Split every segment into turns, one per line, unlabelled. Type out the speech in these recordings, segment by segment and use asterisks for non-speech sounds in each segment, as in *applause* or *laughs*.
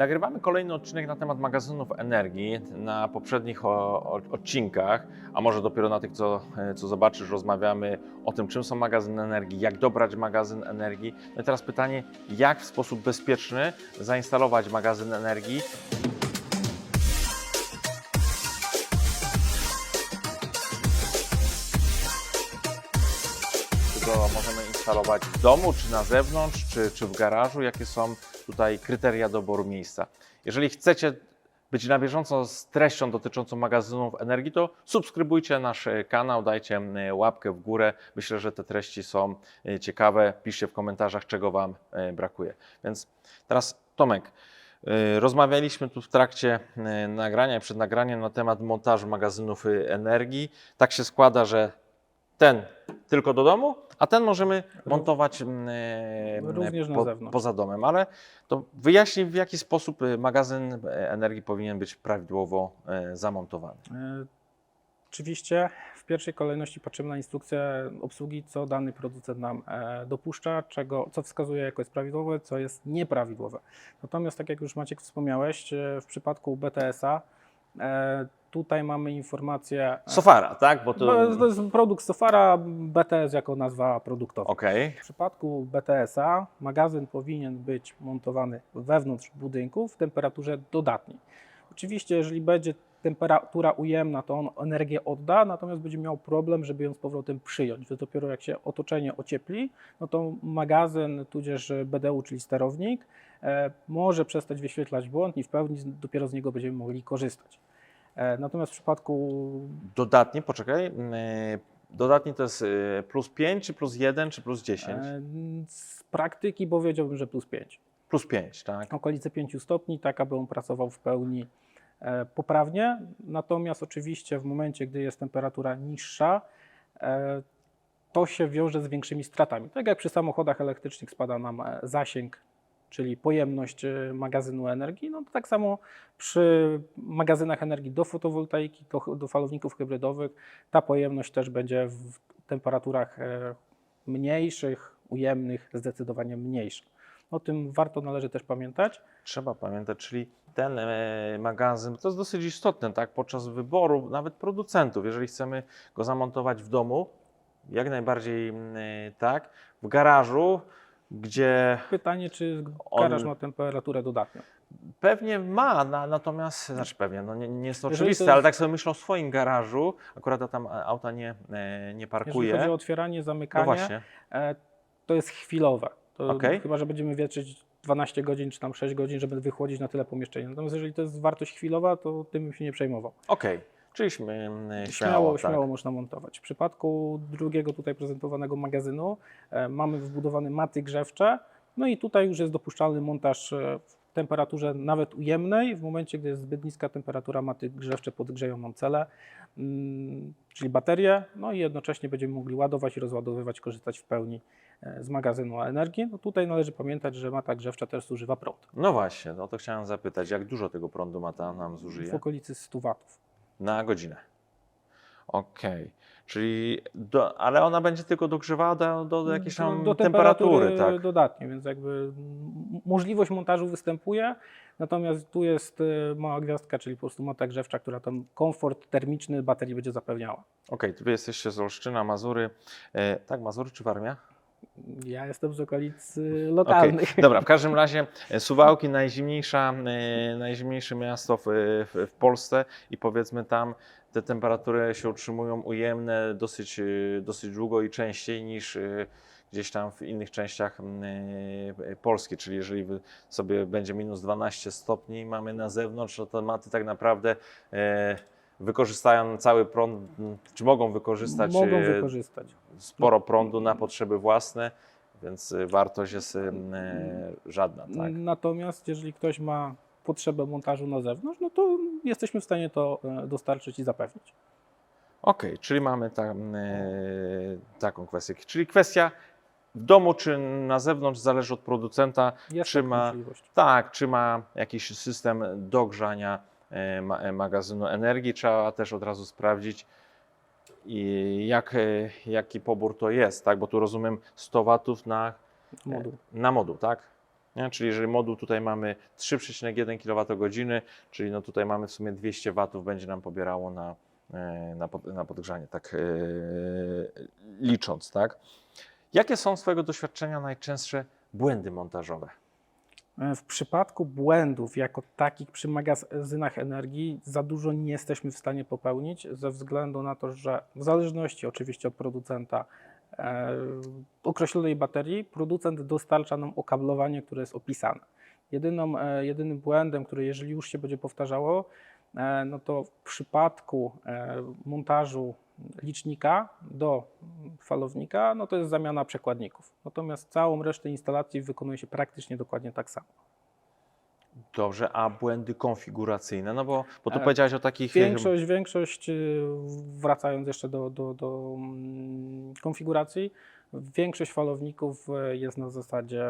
Nagrywamy kolejny odcinek na temat magazynów energii. Na poprzednich odcinkach, a może dopiero na tych, co, e, co zobaczysz, rozmawiamy o tym, czym są magazyny energii, jak dobrać magazyn energii. No i teraz pytanie, jak w sposób bezpieczny zainstalować magazyn energii. Możemy instalować w domu, czy na zewnątrz, czy, czy w garażu? Jakie są tutaj kryteria doboru miejsca? Jeżeli chcecie być na bieżąco z treścią dotyczącą magazynów energii, to subskrybujcie nasz kanał, dajcie łapkę w górę. Myślę, że te treści są ciekawe. Piszcie w komentarzach, czego Wam e, brakuje. Więc teraz Tomek, e, rozmawialiśmy tu w trakcie e, nagrania przed nagraniem na temat montażu magazynów energii. Tak się składa, że ten tylko do domu, a ten możemy montować mm, e,
Również na
po,
zewnątrz.
poza domem. Ale to wyjaśnij, w jaki sposób e, magazyn e, energii powinien być prawidłowo zamontowany.
Oczywiście w pierwszej kolejności patrzymy na instrukcję obsługi, co dany producent nam dopuszcza, czego, co wskazuje jako jest prawidłowe, co jest nieprawidłowe. Natomiast tak jak już Maciek wspomniałeś, w przypadku BTS-a tutaj mamy informację. e,
Sofara, tak? Bo to.
To, jest produkt Sofara, BTS jako nazwa produktowa.
Okej,
W przypadku BTS-a magazyn powinien być montowany wewnątrz budynku w temperaturze dodatniej. Oczywiście, jeżeli będzie temperatura ujemna, to on energię odda, natomiast będzie miał problem, żeby ją z powrotem przyjąć. To dopiero jak się otoczenie ociepli, no to magazyn, tudzież BDU, czyli sterownik, e, może przestać wyświetlać błąd i w pełni dopiero z niego będziemy mogli korzystać. E, natomiast w przypadku
dodatni, poczekaj. mm, e, Dodatni to jest e, plus 5, czy plus 1, czy plus 10?
e, z praktyki powiedziałbym, że plus 5.
Plus 5, tak?
okolice 5 stopni, tak aby on pracował w pełni poprawnie. Natomiast oczywiście w momencie, gdy jest temperatura niższa, to się wiąże z większymi stratami. Tak jak przy samochodach elektrycznych spada nam zasięg, czyli pojemność e, magazynu energii, no tak samo przy magazynach energii do fotowoltaiki, do, do falowników hybrydowych, ta pojemność też będzie w temperaturach e, mniejszych, ujemnych, zdecydowanie mniejsza. O tym warto należy też pamiętać.
Trzeba pamiętać, czyli ten e, magazyn, to jest dosyć istotne, tak, podczas wyboru nawet producentów, jeżeli chcemy go zamontować w domu, jak najbardziej mm, e, tak, w garażu, gdzie
Pytanie, czy
On-
garaż ma temperaturę dodatnią?
pewnie ma, na, natomiast, znaczy pewnie, no nie, nie jest to
Jeżeli
oczywiste,
to jest-
ale tak sobie myślę o swoim garażu, akurat tam e, auta nie, e, nie
Jeżeli
parkuję.
chodzi o otwieranie,
No
zamykanie,
właśnie,
e, to jest chwilowe. To
Okej.
Chyba, że będziemy wietrzyć 12 godzin czy tam 6 godzin, żeby wychłodzić na tyle pomieszczenie. Natomiast jeżeli to jest wartość chwilowa, to tym bym się nie przejmował.
okej, czyli śm- śmiało,
Śmiało,
tak.
śmiało można montować. W przypadku drugiego tutaj prezentowanego magazynu e, mamy wbudowane maty grzewcze, no i tutaj już jest dopuszczalny montaż e, w temperaturze nawet ujemnej. W momencie, gdy jest zbyt niska temperatura, maty grzewcze podgrzeją nam cele, mm, czyli baterie, no i jednocześnie będziemy mogli ładować i rozładowywać, korzystać w pełni e, z magazynu energii. No tutaj należy pamiętać, że mata grzewcza też zużywa prąd
No właśnie, no to chciałem zapytać, jak dużo tego prądu mata nam
w
zużyje?
okolicy 100 watów.
Na godzinę. Okej, czyli, do, ale ona będzie tylko dogrzewała do, do, do jakiejś tam
do
temperatury, tak?
dodatnie, więc jakby m- możliwość montażu występuje, natomiast tu jest y, mała gwiazdka, czyli po prostu mata grzewcza, która tam komfort termiczny baterii będzie zapewniała.
Okej, wy jesteście z Olsztyna, Mazury. E, tak, Mazury czy Warmia?
Ja jestem z okolic lokalnych. *laughs*
Dobra, w każdym razie e, Suwałki, najzimniejsza, e, najzimniejsze miasto w, w, w Polsce i powiedzmy tam te temperatury się utrzymują ujemne dosyć, e, dosyć długo i częściej niż e, gdzieś tam w innych częściach e, Polski, czyli jeżeli sobie będzie minus 12 stopni mamy na zewnątrz, no to maty tak naprawdę e, wykorzystają cały prąd, czy mogą wykorzystać
Mogą
e,
wykorzystać.
sporo prądu na potrzeby własne, więc y, wartość jest y, żadna, tak?
Natomiast jeżeli ktoś ma potrzebę montażu na zewnątrz, no to jesteśmy w stanie to e, dostarczyć i zapewnić.
Okej, czyli mamy tam, taką kwestię. Czyli kwestia w domu czy na zewnątrz zależy od producenta,
Jest
czy ma, tak, czy ma jakiś system dogrzania magazynu energii. Trzeba też od razu sprawdzić, i jak, y, jaki pobór to jest, tak? Bo tu rozumiem 100 watów na,
Moduł.
na moduł, tak? Nie? Czyli jeżeli moduł tutaj mamy 3,1 kWh, czyli no tutaj mamy w sumie 200 W będzie nam pobierało na, e, na, pod, na podgrzanie, tak e, licząc, tak? Jakie są z Twojego doświadczenia najczęstsze błędy montażowe?
E, W przypadku błędów jako takich przy magazynach energii za dużo nie jesteśmy w stanie popełnić ze względu na to, że w zależności oczywiście od producenta e, określonej baterii, producent dostarcza nam okablowanie, które jest opisane. Jedyną, e, jedynym błędem, który jeżeli już się będzie powtarzało, e, no to w przypadku e, montażu licznika do falownika, no to jest zamiana przekładników. Natomiast całą resztę instalacji wykonuje się praktycznie dokładnie tak samo.
Dobrze, a błędy konfiguracyjne? No bo, bo tu
E,
powiedziałeś o takich... e,
Większość, większość, y, wracając jeszcze do, do, do mm, konfiguracji, większość falowników jest na zasadzie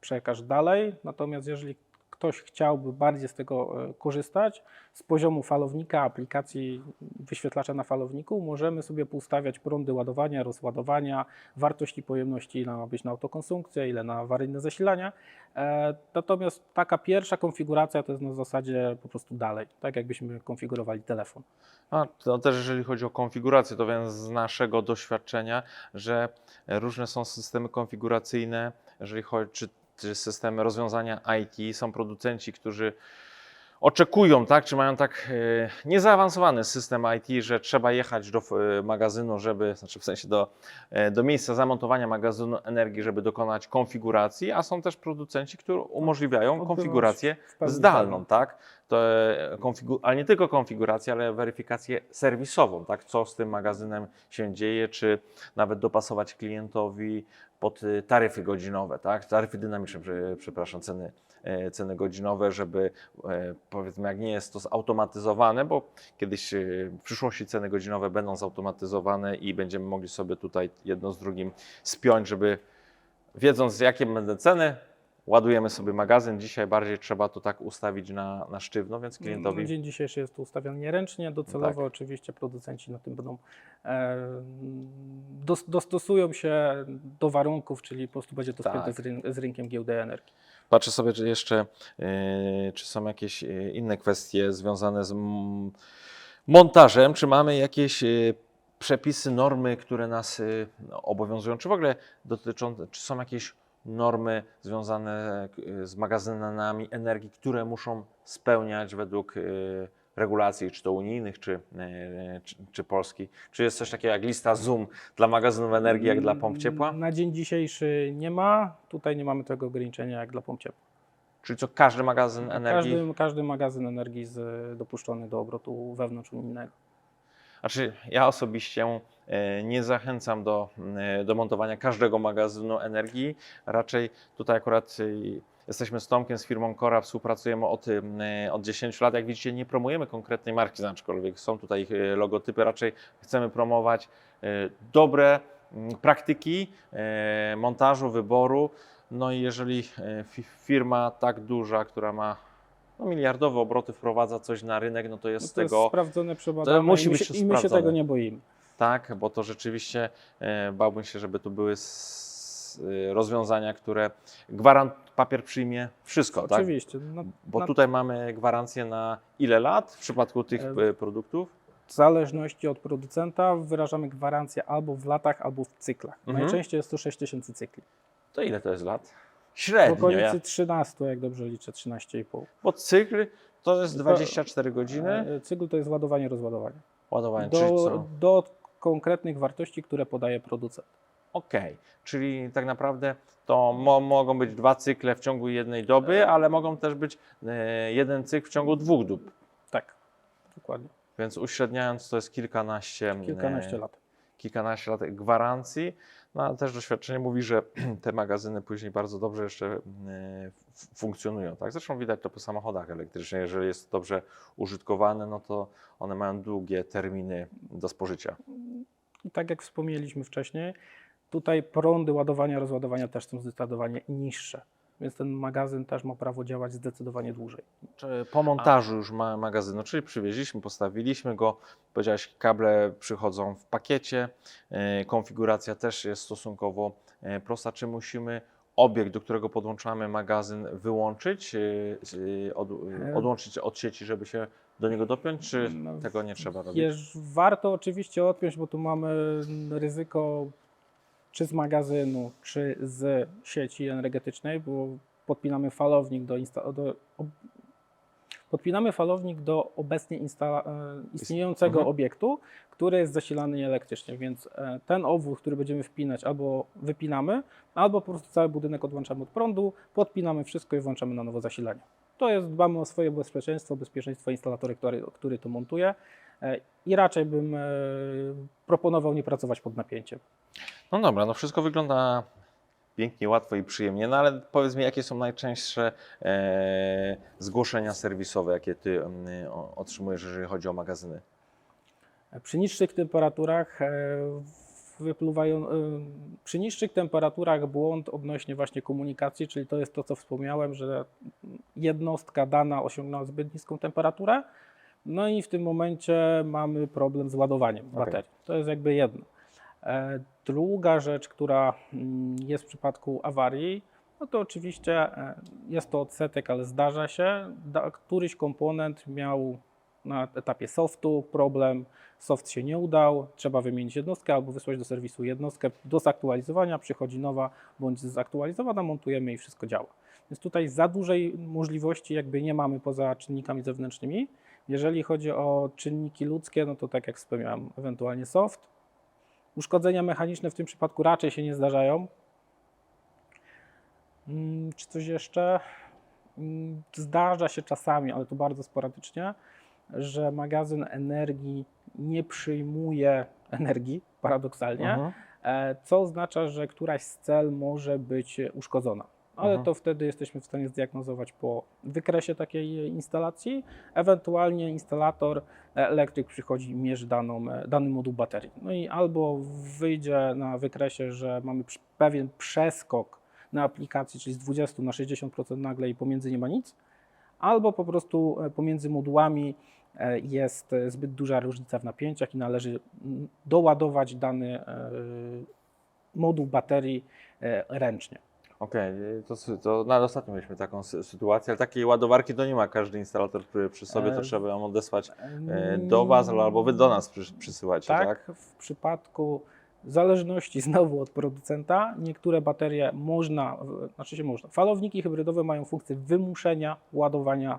przekaż dalej, natomiast jeżeli ktoś chciałby bardziej z tego y, korzystać, z poziomu falownika, aplikacji wyświetlacza na falowniku, możemy sobie poustawiać prądy ładowania, rozładowania, wartości pojemności, ile ma być na autokonsumpcję, ile na awaryjne zasilania. E, Natomiast taka pierwsza konfiguracja to jest na zasadzie po prostu dalej, tak jakbyśmy konfigurowali telefon.
A, to też jeżeli chodzi o konfigurację, to wiem z naszego doświadczenia, że różne są systemy konfiguracyjne, jeżeli chodzi czy, czy systemy rozwiązania IT, są producenci, którzy oczekują, tak, czy mają tak e, niezaawansowany system IT, że trzeba jechać do e, magazynu, żeby, znaczy w sensie do, e, do miejsca zamontowania magazynu energii, żeby dokonać konfiguracji, a są też producenci, którzy umożliwiają konfigurację zdalną. tak? To, e, ale nie tylko konfigurację, ale weryfikację serwisową, tak? Co z tym magazynem się dzieje, czy nawet dopasować klientowi pod y, taryfy godzinowe, tak? Taryfy dynamiczne, prze- przepraszam, ceny, e, ceny godzinowe, żeby e, powiedzmy, jak nie jest to zautomatyzowane, bo kiedyś e, w przyszłości ceny godzinowe będą zautomatyzowane i będziemy mogli sobie tutaj jedno z drugim spiąć, żeby wiedząc jakie będą ceny, ładujemy sobie magazyn. Dzisiaj bardziej trzeba to tak ustawić na, na sztywno, więc
Na
klientowi
dzień dzisiejszy jest to ustawiane ręcznie, docelowo
Tak.
oczywiście producenci na tym będą e, dos, dostosują się do warunków, czyli po prostu będzie to
Tak.
spięte z, ryn, z rynkiem giełdy energii.
Patrzę sobie, czy jeszcze, yy, czy są jakieś yy, inne kwestie związane z montażem, czy mamy jakieś yy, przepisy, normy, które nas no, obowiązują, czy w ogóle dotyczą, czy są jakieś normy związane yy, z magazynami energii, które muszą spełniać według yy, regulacji, czy to unijnych, czy, yy, czy, czy polskich. Czy jest coś takiego jak lista Zoom dla magazynów energii, jak dla pomp ciepła?
Na dzień dzisiejszy nie ma, tutaj nie mamy tego ograniczenia jak dla pomp ciepła.
Czyli co każdy magazyn energii?
Każdy, każdy magazyn energii jest e, dopuszczony do obrotu wewnątrzunijnego.
Znaczy, ja osobiście e, nie zachęcam do, e, do montowania każdego magazynu energii. Raczej tutaj akurat e, jesteśmy z Tomkiem, z firmą Cora, współpracujemy od, od 10 lat. Jak widzicie, nie promujemy konkretnej marki, aczkolwiek są tutaj ich logotypy. Raczej chcemy promować dobre praktyki montażu, wyboru. No i jeżeli fi- firma tak duża, która ma no, miliardowe obroty, wprowadza coś na rynek, no to jest
No to
tego
jest sprawdzone, przebadane
musi
i my,
być
się, i my się tego nie boimy.
tak, bo to rzeczywiście e, bałbym się, żeby to były e, rozwiązania, które gwarant papier przyjmie wszystko, tak?
Oczywiście. No,
Bo
na-
tutaj mamy gwarancję na ile lat w przypadku tych
E,
e, produktów?
W zależności od producenta wyrażamy gwarancję albo w latach, albo w cyklach.
Mhm.
Najczęściej jest to 6000 cykli.
To ile to jest lat?
W
Średnio,
okolicy
ja,
13, jak dobrze liczę, 13,5.
bo cykl to jest
To-
24 godziny
E, Cykl to jest ładowanie, rozładowanie.
ładowania, czyli
Do,
co?
do konkretnych wartości, które podaje producent.
Okej, czyli tak naprawdę to mo mogą być dwa cykle w ciągu jednej doby, ale mogą też być e, jeden cykl w ciągu dwóch dób.
Tak, dokładnie.
Więc uśredniając to jest kilkanaście,
Kilkanaście
e,
lat.
kilkanaście lat gwarancji. No też doświadczenie mówi, że *clears throat* te magazyny później bardzo dobrze jeszcze e, funkcjonują. Tak? Zresztą widać to po samochodach elektrycznych. Jeżeli jest dobrze użytkowane, no to one mają długie terminy do spożycia.
I tak jak wspomnieliśmy wcześniej, tutaj prądy ładowania, rozładowania też są zdecydowanie niższe. Więc ten magazyn też ma prawo działać zdecydowanie dłużej.
Czy po montażu już ma magazynu, czyli przywieźliśmy, postawiliśmy go, powiedziałeś, kable przychodzą w pakiecie, e, konfiguracja też jest stosunkowo e, prosta. Czy musimy obiekt, do którego podłączamy magazyn, wyłączyć, y, od, odłączyć od sieci, żeby się do niego dopiąć, czy
No,
tego nie trzeba robić?
Warto oczywiście odpiąć, bo tu mamy ryzyko czy z magazynu, czy z sieci energetycznej, bo podpinamy falownik do, do podpinamy falownik do obecnie e, istniejącego
Mhm.
obiektu, który jest zasilany elektrycznie, więc e, ten obwód, który będziemy wpinać, albo wypinamy, albo po prostu cały budynek odłączamy od prądu, podpinamy wszystko i włączamy na nowo zasilanie. To jest, dbamy o swoje bezpieczeństwo, bezpieczeństwo instalatora, który, który to montuje e, i raczej bym e, proponował nie pracować pod napięciem.
No dobra, no wszystko wygląda pięknie, łatwo i przyjemnie, no ale powiedz mi, jakie są najczęstsze e, zgłoszenia serwisowe, jakie Ty mm, otrzymujesz, jeżeli chodzi o magazyny?
Przy niższych temperaturach e, wypływają, przy niższych temperaturach błąd odnośnie właśnie komunikacji, czyli to jest to, co wspomniałem, że jednostka dana osiągnęła zbyt niską temperaturę, no i w tym momencie mamy problem z ładowaniem
Okej.
baterii. To jest jakby jedno. E, Druga rzecz, która mm, jest w przypadku awarii, no to oczywiście e, jest to odsetek, ale zdarza się. Da, któryś komponent miał na etapie softu problem, soft się nie udał, trzeba wymienić jednostkę albo wysłać do serwisu jednostkę do zaktualizowania, przychodzi nowa bądź zaktualizowana, montujemy i wszystko działa. Więc tutaj za dużej możliwości jakby nie mamy poza czynnikami zewnętrznymi. Jeżeli chodzi o czynniki ludzkie, no to tak jak wspomniałem, ewentualnie soft. Uszkodzenia mechaniczne w tym przypadku raczej się nie zdarzają. Mm, Czy coś jeszcze? Mm, Zdarza się czasami, ale to bardzo sporadycznie, że magazyn energii nie przyjmuje energii, paradoksalnie,
Mhm.
e, co oznacza, że któraś z cel może być uszkodzona. Ale
Mhm.
to wtedy jesteśmy w stanie zdiagnozować po wykresie takiej instalacji. Ewentualnie instalator, elektryk przychodzi i mierzy daną, e, dany moduł baterii. No i albo wyjdzie na wykresie, że mamy pewien przeskok na aplikacji, czyli z 20 na 60% nagle i pomiędzy nie ma nic, albo po prostu e, pomiędzy modułami jest e, zbyt duża różnica w napięciach i należy doładować dany e, moduł baterii e, ręcznie.
Okej, to, sy- to na ostatnio mieliśmy taką sy- sytuację, ale takiej ładowarki to nie ma każdy instalator, który przy sobie, to
E,
trzeba ją odesłać e, do Was albo Wy do nas przy, przysyłacie, tak?
Tak, w przypadku w zależności znowu od producenta, niektóre baterie można, znaczy się można, falowniki hybrydowe mają funkcję wymuszenia ładowania e,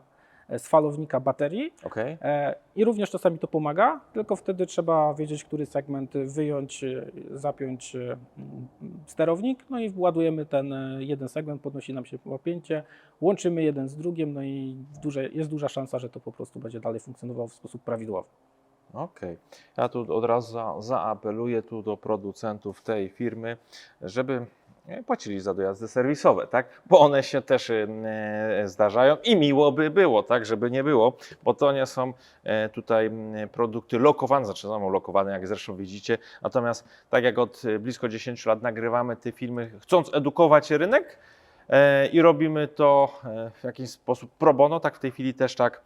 z falownika baterii
Okej.
e, i również czasami to pomaga, tylko wtedy trzeba wiedzieć, który segment wyjąć, e, zapiąć e, m, sterownik, no i ładujemy ten e, jeden segment, podnosi nam się napięcie, łączymy jeden z drugim, no i duże, jest duża szansa, że to po prostu będzie dalej funkcjonowało w sposób prawidłowy.
Okej. Ja tu od razu za, zaapeluję tu do producentów tej firmy, żeby e, płacili za dojazdy serwisowe, tak? Bo one się też e, zdarzają i miło by było, tak? Żeby nie było, bo to nie są e, tutaj produkty lokowane, znaczy są lokowane, jak zresztą widzicie. Natomiast tak jak od e, blisko 10 lat nagrywamy te filmy, chcąc edukować rynek, e, i robimy to e, w jakiś sposób pro bono, tak w tej chwili też tak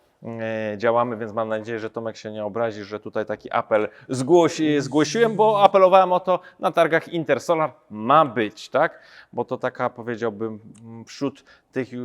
działamy, więc mam nadzieję, że Tomek się nie obrazi, że tutaj taki apel zgłosi, zgłosiłem, bo apelowałem o to na targach Intersolar ma być, tak? Bo to taka powiedziałbym wśród tych e,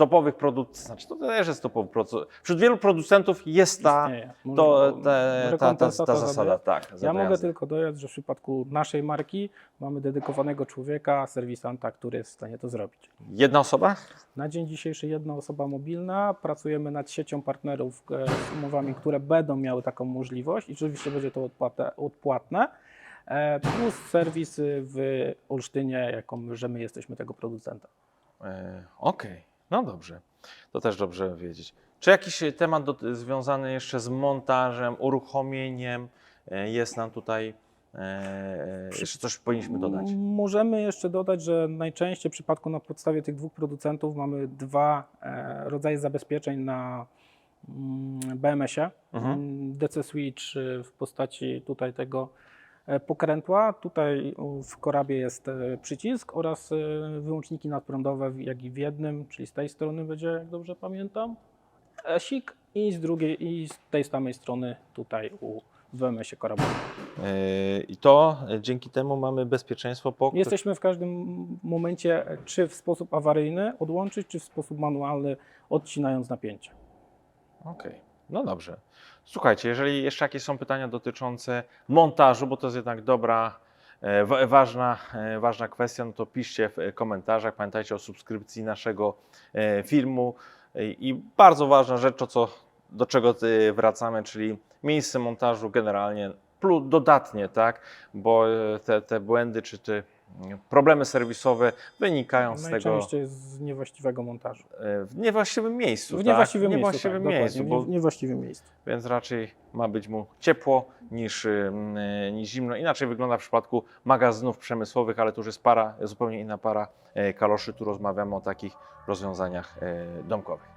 topowych producentów, znaczy to też jest topowy producent, wśród wielu producentów jest ta,
Istnieje.
To, te, ta, ta, ta
za
zasada, tak.
Ja mogę tylko dodać, że w przypadku naszej marki mamy dedykowanego człowieka, serwisanta, który jest w stanie to zrobić.
Jedna osoba?
Na dzień dzisiejszy jedna osoba mobilna, pracujemy nad siecią partnerów e, z umowami, które będą miały taką możliwość i oczywiście będzie to odpłatne, odpłatne, plus serwisy w Olsztynie, jako że my jesteśmy tego producenta.
E, Okej, no dobrze. To też dobrze wiedzieć. Czy jakiś temat do, związany jeszcze z montażem, uruchomieniem e, jest nam tutaj? E, e, jeszcze coś powinniśmy dodać.
Możemy jeszcze dodać, że najczęściej w przypadku na podstawie tych dwóch producentów mamy dwa e, rodzaje zabezpieczeń na mm, BMS-ie.
Mhm.
Mm, DC Switch y, w postaci tutaj tego e, pokrętła. Tutaj w korabie jest e, przycisk oraz e, wyłączniki nadprądowe, jak i w jednym, czyli z tej strony będzie, jak dobrze pamiętam, esik i z drugiej i z tej samej strony tutaj u w MS-ie korabowym.
I to e, dzięki temu mamy bezpieczeństwo po.
Jesteśmy w każdym momencie, e, czy w sposób awaryjny odłączyć, czy w sposób manualny, odcinając napięcie.
Okej, no dobrze. Słuchajcie, jeżeli jeszcze jakieś są pytania dotyczące montażu, bo to jest jednak dobra, e, wa- ważna, e, ważna kwestia, no to piszcie w e, komentarzach. Pamiętajcie o subskrypcji naszego filmu. I bardzo ważna rzecz, co, do czego wracamy, czyli miejsce montażu generalnie plus dodatnie, tak? Bo te, te błędy czy te problemy serwisowe wynikają z tego
Najczęściej z niewłaściwego montażu.
e, w niewłaściwym miejscu.
W
tak?
niewłaściwym
w
miejscu.
niewłaściwym
tak,
miejscu, bo
w niewłaściwym miejscu.
więc raczej ma być mu ciepło niż, ym, y, niż zimno. Inaczej wygląda w przypadku magazynów przemysłowych, ale tu już jest para, zupełnie inna para e, kaloszy. Tu rozmawiamy o takich rozwiązaniach e, domkowych.